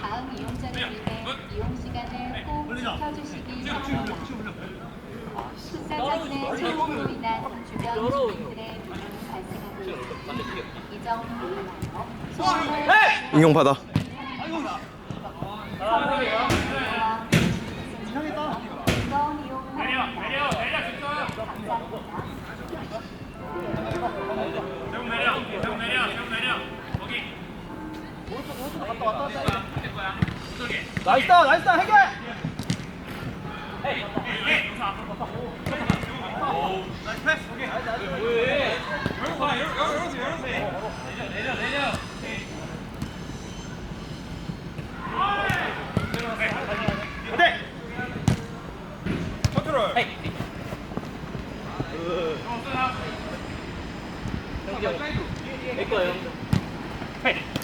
다음 위해 이용 시간을 꼭 지켜주시기 바랍니다. 숫자장의 소음으로 인한 주변 주민들의 불안이 발생하고 있으니 이점 소음을 응용 받아. 이번 나이스다, 나이스다, 해결!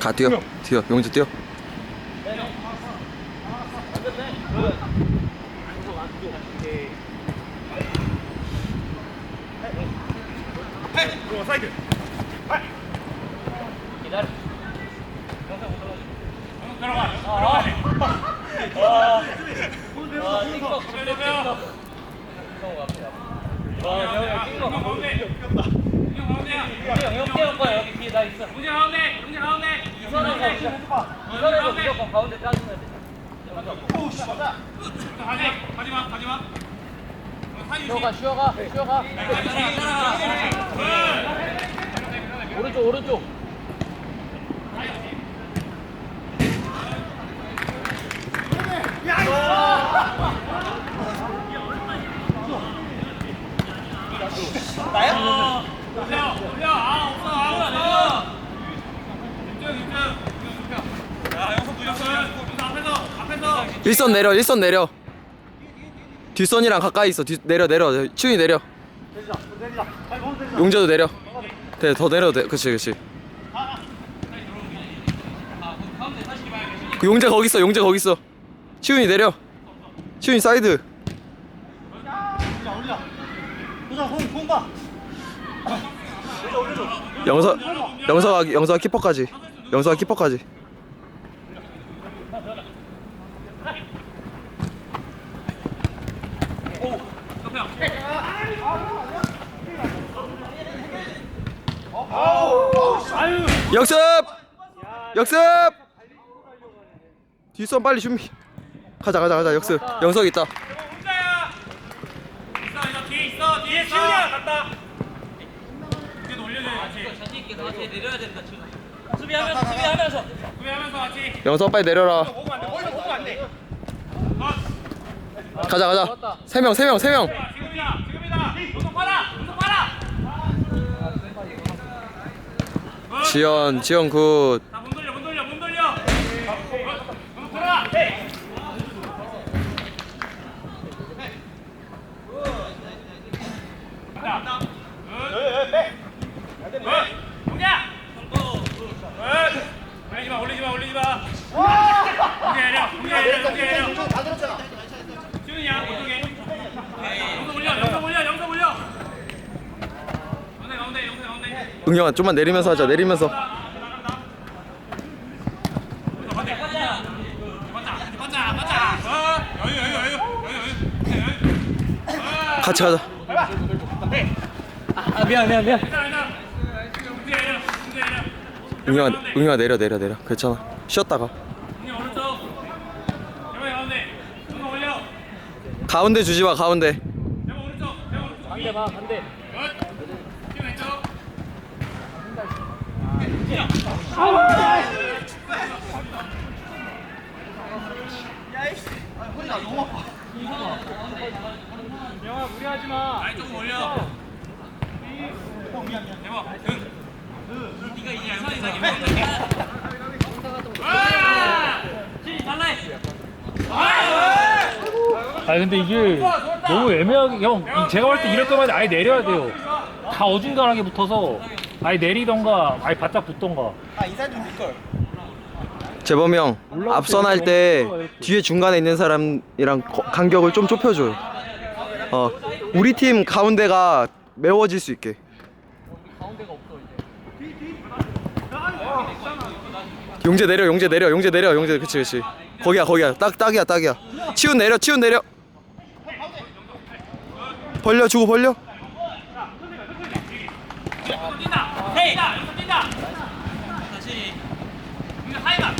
가 뛰어. 뛰어. 용재 뛰어. 들어와 사이드 이선에서 무조건 가운데 짜주면 돼 쉬어가, 쉬어가, 쉬어가. 오른쪽, 오른쪽. 일선 내려. 일선 내려. 뒷선이랑 가까이 있어. 뒤 내려 내려. 치훈이 내려. 용재도 내려. 돼, 더 내려도 돼. 그렇지, 그렇지. 그 용재 거기 있어. 용재 거기 있어. 치훈이 내려. 치훈이 사이드. 영서 영서가 영서가 키퍼까지. 영서가 키퍼까지. 역습! 역습! 뒷선 빨리 준비. 가자 가자 가자 역습. 영석 있다. 같이. 영석 빨리 내려라. 가자 가자. 세 명 세 명 세 명. 자, 지금이다 지금이다. 운동 빨아 운동 빨아. 지연 지연 굿. 자문 돌려 문 돌려 문 돌려. 운동 돌아. 간다. 굿. 굿. 동야. 굿. 올리지 마 올리지 마 올리지 마. 동야 내려 동야 내려 동야 내려. 지훈이야 어떻게? 영상 올려 영상 올려 영상 올려. 가운데 가운데 영상 응영아 좀만 내리면서 하자 내리면서. 같이 가자. 아, 미안, 미안, 미안. 응영아 응영아 내려 내려 내려. 괜찮아. 쉬었다가. 가운데 주지 마 가운데. 반대 봐, 반대. 아 근데 이게 너무 애매하게 형 이- 제가 볼때 이럴 거면 아예 내려야 돼요. 다 어중간하게 붙어서 아예 내리던가 아예 바짝 붙던가. 재범 형 올라올 앞선 때할때 이렇게 뒤에 중간에 있는 사람이랑 거- 간격을 좀 좁혀줘요. 어 우리 팀 가운데가 메워질 수 있게. 용재 내려 용재 내려 용재 내려 용재. 그치 그치. 거기야 거기야. 딱 딱이야 딱이야. 치훈 내려 치훈 내려. 벌려 주고 벌려 뛴다 헤이 뛴다 뛴다 다시. 이거 하이가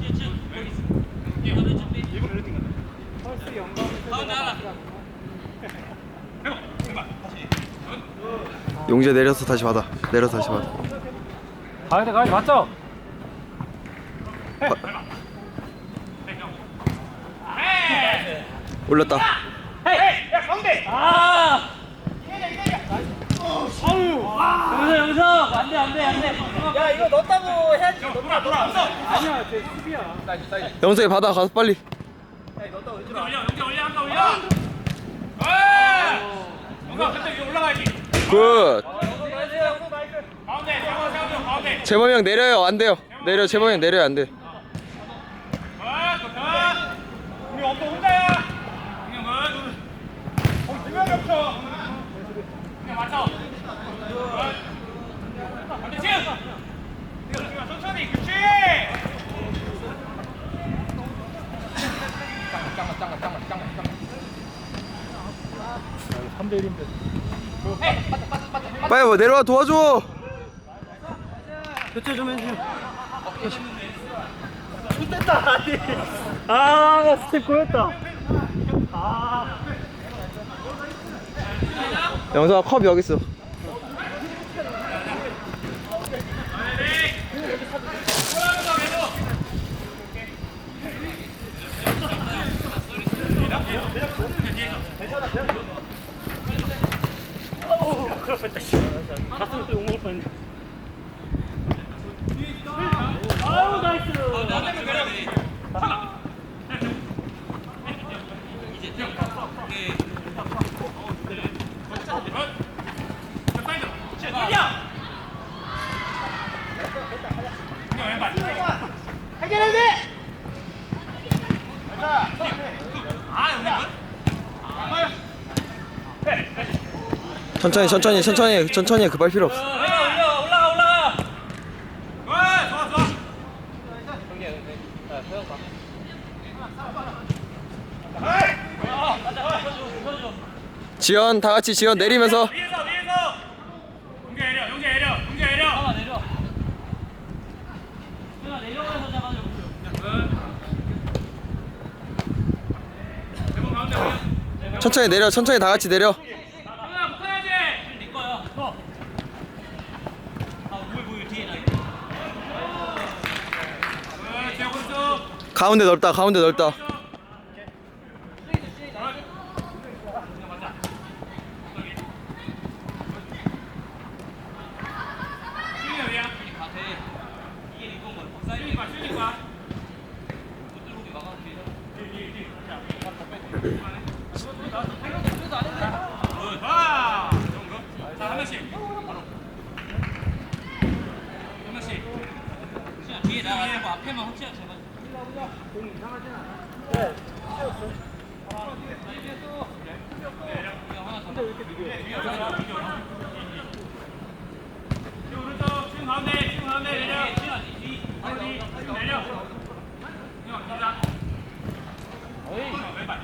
지, 지. 여기 있어. 이거는 준비. 가운데 하나. 용재 내려서 다시 받아 내려서 다시 받아 가야 돼 가야 돼 맞죠? 올렸다. 아! 여기서 여기서 안돼 안돼 안돼. 야 이거 넣었다고 해야지. 돌아 돌아. 없어 아니야, 쟤 수비야. 영석이 받아 가서 빨리. 올려 올려 영재 올려 한가 올려. 아. 뭔가 근데 위로 올라가야지. 굿. 가운데 가운데. 재범이 형 내려요 안 돼요. 내려 재범이 형 내려요 안 돼. 아 좋다. 우리 엄마 혼자야 두명이 없어 그냥 맞춰 안돼 지금 천천히 그렇지 아, 3대 1인데 빨리 뭐 내려와 도와줘 아나 스텝 꼬였다 영석아 컵 여기 있어 천천히 천천히 천천히 천천히 급할 필요 없어. 지연 다 같이 지연 내리면서 용재 내려 용재 내려 용재 내려 잡아 내려. 내가 내려가서 잡아줘. 대본 가운데 올려 천천히 내려 천천히 다 같이 내려. 가운데 넓다 가운데 넓다 슈이 어디야? 이게 네 건가? 슈이 봐 슈이 봐 와! 좋은 거? 자, 한 명씩. 바로. 한 명씩. 그냥 뒤에 앞에만 확실하게 잡아. 지금 오른쪽, 지금 가운데, 지금 가운데 내려. 가운데, 지금 내려. 형, 가자. 어이, 왼발.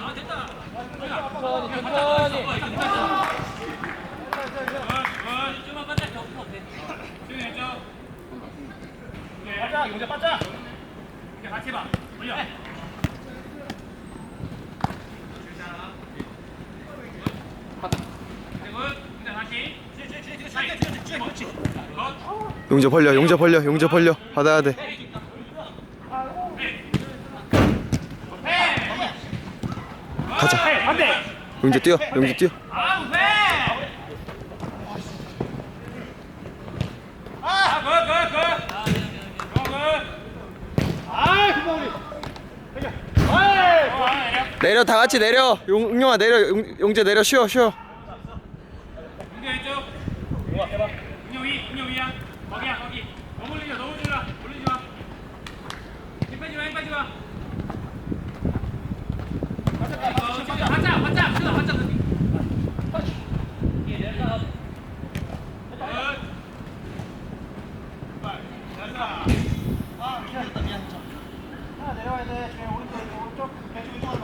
아, 됐다. 천천히, 천천히. 좀만 바짝 겹쳐 돼. 지금 내죠. 오케이. 빠져, 용재 빠져. 이제 같이 봐. 올려. 그리고 이제 다시. 쥐, 쥐, 쥐, 쥐, 쥐, 쥐, 쥐, 쥐. 컷. 용재 벌려 용재 벌려 용재 벌려. 받아야 돼. 가자. 용재 뛰어 용재 뛰어. 내려. 다 같이 내려. 용, 용영아 내려. 용, 용재 내려 쉬어 쉬어. 문제 이쪽. 위, 운영 위야. 거기